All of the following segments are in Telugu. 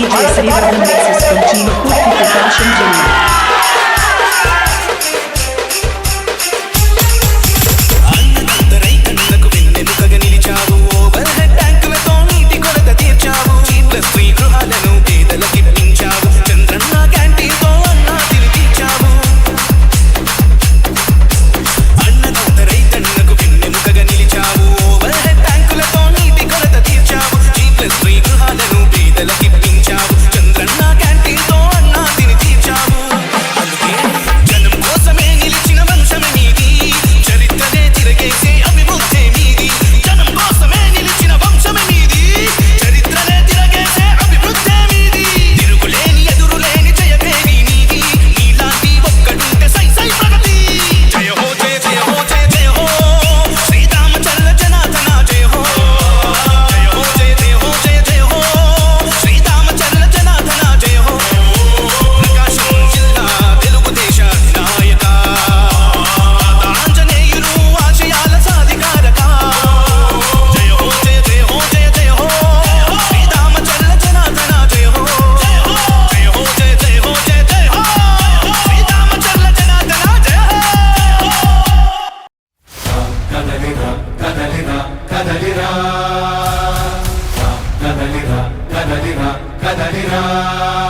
DJ Sri Raman makes us from Gmail. كدرنا كدرنا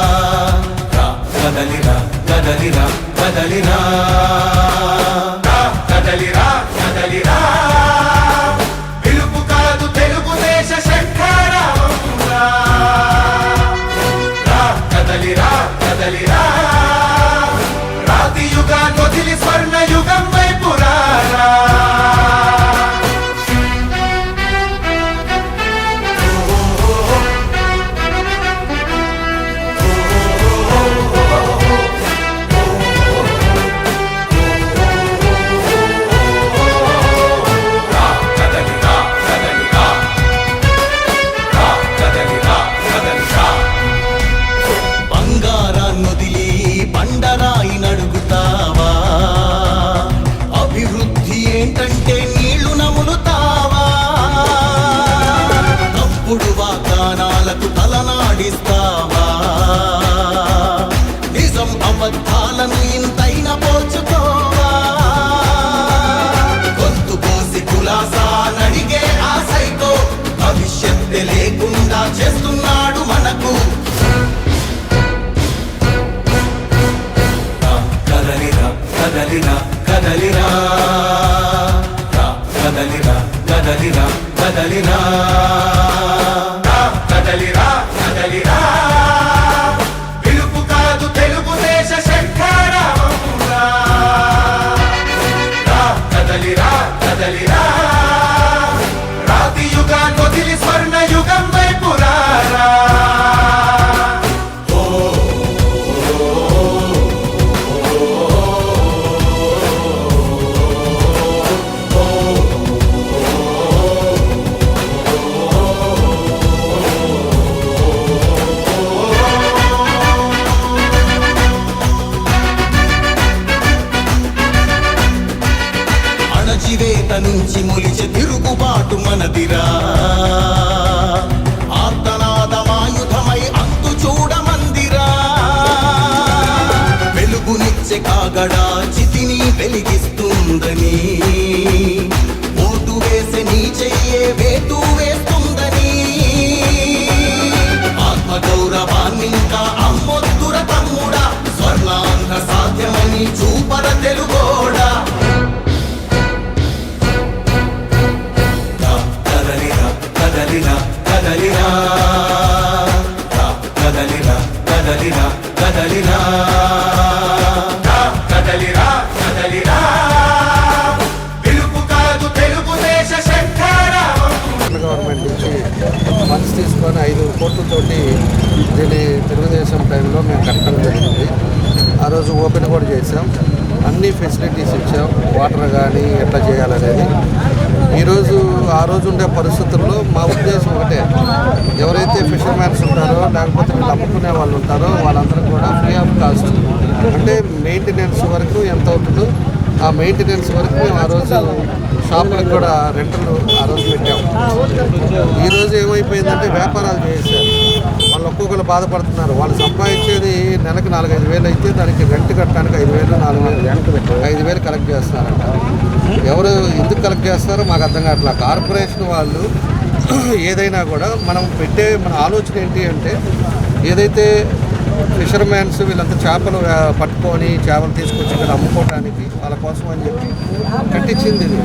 కదలిరా కదలిరా. కదలిరా కదలిరా. పిలుపు కాదు తెలుగుదేశ శంకరారా కదలిరా కదలిరా. రాతి యుగా నొదిలి స్వర్ణ యుగం కదలిరా. కదలిరా రాతి యుగాన్ని వదిలి స్వర్ణ యుగం ఎక్కడా చితిని వెలిగిస్తుందని. ఓటు వేసి నీ చెయ్యే వేటు వేస్తుందని. ఆత్మగౌరవాన్నింకా అమ్మొత్తుర తమ్ముడా. స్వర్ణాంధ్ర సాధ్యమని చూపర తెలుగోడా. రా, కదలిరా కదలిరా కదలిరా కదలిరా కదలిరా కదలిరా ఫండ్స్ ఐదు కోట్లతోటి దీన్ని తెలుగుదేశం టైంలో మేము కట్టడం జరిగింది. ఆ రోజు ఓపెన్ కూడా చేసాం అన్ని ఫెసిలిటీస్ ఇచ్చాం. వాటర్ కానీ ఎట్లా చేయాలనేది. ఈరోజు ఆ రోజు ఉండే పరిస్థితుల్లో మా ఉద్దేశం ఒకటే. ఎవరైతే ఫిషర్మ్యాన్స్ ఉంటారో లేకపోతే వీళ్ళు అమ్ముకునే వాళ్ళు ఉంటారో వాళ్ళందరూ కూడా ఫ్రీ ఆఫ్ కాస్ట్ అంటే మెయింటెనెన్స్ వరకు ఎంత అవుతుందో ఆ మెయింటెనెన్స్ వరకు మేము ఆ రోజు షాపులకు కూడా రెంటలు ఆ రోజు పెట్టాము వ్యాపారాలు చేశారు వాళ్ళు ఒక్కొక్కరు బాధపడుతున్నారు. వాళ్ళు సంపాదించేది నెలకు నాలుగైదు వేలు అయితే దానికి రెంట్ కట్టడానికి ఐదు వేలు నాలుగు వేలు ఐదు వేలు కలెక్ట్ చేస్తున్నారంట. ఎవరు ఎందుకు కలెక్ట్ చేస్తారో మాకు అర్థం కావట్లేదు. కార్పొరేషన్ వాళ్ళు ఏదైనా కూడా మనం పెట్టే మన ఆలోచన ఏంటి అంటే ఏదైతే ఫిషర్మ్యాన్స్ వీళ్ళంతా చేపలు పట్టుకొని చేపలు తీసుకొచ్చి ఇక్కడ అమ్ముకోవడానికి వాళ్ళ కోసం అని చెప్పి కట్టించింది ఇది.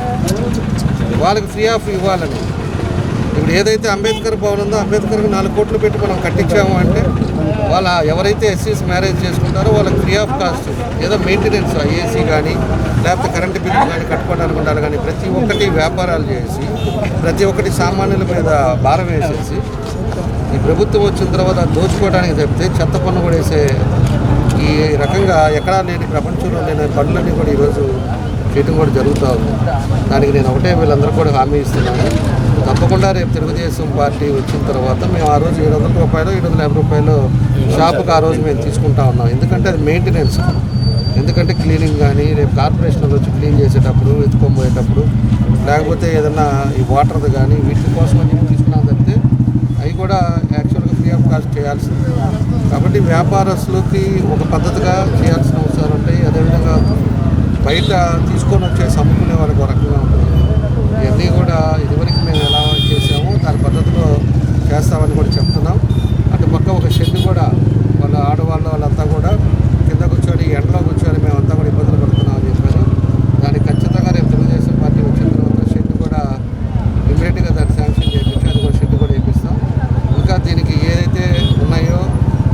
వాళ్ళకి ఫ్రీ ఆఫ్ ఇవ్వాలని. ఇప్పుడు ఏదైతే అంబేద్కర్ భవన్ ఉందో అంబేద్కర్కి నాలుగు కోట్లు పెట్టి మనం కట్టించాము అంటే వాళ్ళ ఎవరైతే ఎస్సీస్ మ్యారేజ్ చేసుకుంటారో వాళ్ళకి ఫ్రీ ఆఫ్ కాస్ట్ ఏదో మెయింటెనెన్స్ ఏసీ కానీ లేకపోతే కరెంటు బిల్లు కానీ కట్టుకోవడానికి ఉండాలి కానీ ప్రతి ఒక్కటి వ్యాపారాలు చేసి ప్రతి ఒక్కటి సామాన్యుల మీద భారం వేసేసి ఈ ప్రభుత్వం వచ్చిన తర్వాత దోచుకోవడానికి తప్పితే చెత్త పన్ను కూడా వేసే ఈ రకంగా ఎక్కడా లేని ప్రపంచంలో లేని పనులన్నీ కూడా ఈరోజు చేయడం కూడా జరుగుతూ ఉంది. దానికి నేను ఒకటే వీళ్ళందరూ కూడా హామీ ఇస్తున్నాను. తప్పకుండా రేపు తెలుగుదేశం పార్టీ వచ్చిన తర్వాత మేము ఆ రోజు ఏడు వందల రూపాయలు ఏడు వందల యాభై రూపాయలు షాపుకి ఆ రోజు మేము తీసుకుంటా ఉన్నాం. ఎందుకంటే అది మెయింటెనెన్స్ ఎందుకంటే క్లీనింగ్ కానీ రేపు కార్పొరేషన్లో వచ్చి క్లీన్ చేసేటప్పుడు ఎత్తుకొని పోయేటప్పుడు లేకపోతే ఏదన్నా ఈ వాటర్ది కానీ వీటి కోసం అని చెప్పి తీసుకున్నాం తప్పితే అవి కూడా యాక్చువల్గా ఫ్రీ ఆఫ్ కాస్ట్ చేయాల్సింది. కాబట్టి వ్యాపారస్తులకి ఒక పద్ధతిగా చేయాల్సిన అవసరాలు ఉంటాయి అదేవిధంగా బయట తీసుకొని వచ్చే సమ్ముకునే వాళ్ళకి ఒక రకంగా ఉంటుంది. ఇవన్నీ కూడా ఇదివరకు మేము ఎలా చేసామో దాని పద్ధతిలో చేస్తామని కూడా చెప్తున్నాం. అటు పక్క ఒక షెడ్ కూడా వాళ్ళ ఆడవాళ్ళు వాళ్ళంతా కూడా కింద కూర్చొని ఎండలో కూర్చొని మేమంతా కూడా ఇబ్బందులు పడుతున్నాం అని చెప్పారు. దానికి ఖచ్చితంగా రేపు తెలుగుదేశం పార్టీ వచ్చిన తర్వాత షెడ్ కూడా ఇమీడియట్గా దాన్ని శాంక్షన్ చేయించి అది కూడా షెడ్ కూడా వేపిస్తాం. ఇంకా దీనికి ఏదైతే ఉన్నాయో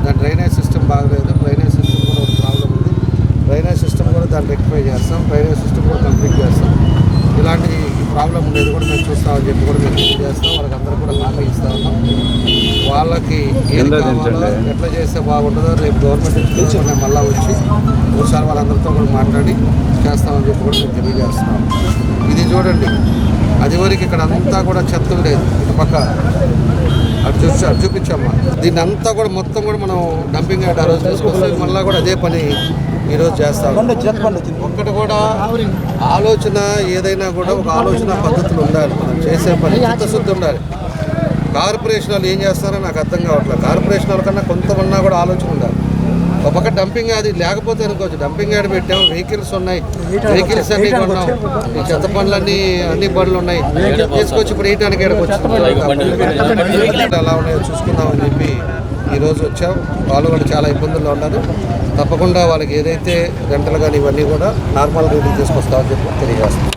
దాని డ్రైనేజ్ సిస్టమ్ బాగలేదు. డ్రైనేజ్ సిస్టమ్ కూడా ఒక ప్రాబ్లం ఉంది. డ్రైనేజ్ సిస్టమ్ కూడా దాన్ని రెక్టిఫై చేస్తాం. డ్రైనేజ్ సిస్టమ్ కూడా కంప్లీట్ చేస్తాం. ఇలాంటి ప్రాబ్లం ఉండేది కూడా మేము చూస్తామని చెప్పి కూడా మేము తెలియజేస్తాం. వాళ్ళకి అందరూ కూడా హామీ ఇస్తా ఉన్నాం. వాళ్ళకి ఏం కావాలో ఎట్లా చేస్తే బాగుంటుందో రేపు గవర్నమెంట్ నుంచి మేము మళ్ళీ వచ్చి ఒకసారి వాళ్ళందరితో కూడా మాట్లాడి చేస్తామని చెప్పి కూడా మేము తెలియజేస్తున్నాం. ఇది చూడండి. అది వరకు ఇక్కడ అంతా కూడా చెత్త ఉండేది ఇటు పక్క అటు చూసి అటు చూపించమ్మా దీన్ని అంతా కూడా మొత్తం కూడా మనం డంపింగ్ యార్డ్ ఆ రోజు తీసుకొస్తే మళ్ళీ కూడా అదే పని ఈరోజు చేస్తాం. ఒక్కటి కూడా ఆలోచన ఏదైనా కూడా ఒక ఆలోచన పద్ధతులు ఉండాలి. మనం చేసే పని చిత్తశుద్ధి ఉండాలి. కార్పొరేషన్ వాళ్ళు ఏం చేస్తారో నాకు అర్థం కావట్లేదు. కార్పొరేషన్ వాళ్ళ కన్నా కొంతమన్నా కూడా ఆలోచన ఉండాలి. ఒక పక్క డంపింగ్ అది లేకపోతే అనుకోవచ్చు. డంపింగ్ యార్డ్ పెట్టాం వెహికల్స్ ఉన్నాయి. వెహికల్స్ అన్ని కొన్నాం. ఈ చెత్త పనులన్నీ అన్ని బండ్లు ఉన్నాయి. తీసుకొచ్చి ఇప్పుడు వేయటానికి ఎక్కడికి అలా ఉన్నాయో. చూసుకుందామని చెప్పి ఈరోజు వచ్చాం. వాళ్ళు కూడా చాలా ఇబ్బందుల్లో ఉన్నారు. తప్పకుండా వాళ్ళకి ఏదైతే గంటలు కానీ ఇవన్నీ కూడా నార్మల్ రేట్లు తీసుకొస్తామని చెప్పి తెలియజేస్తాం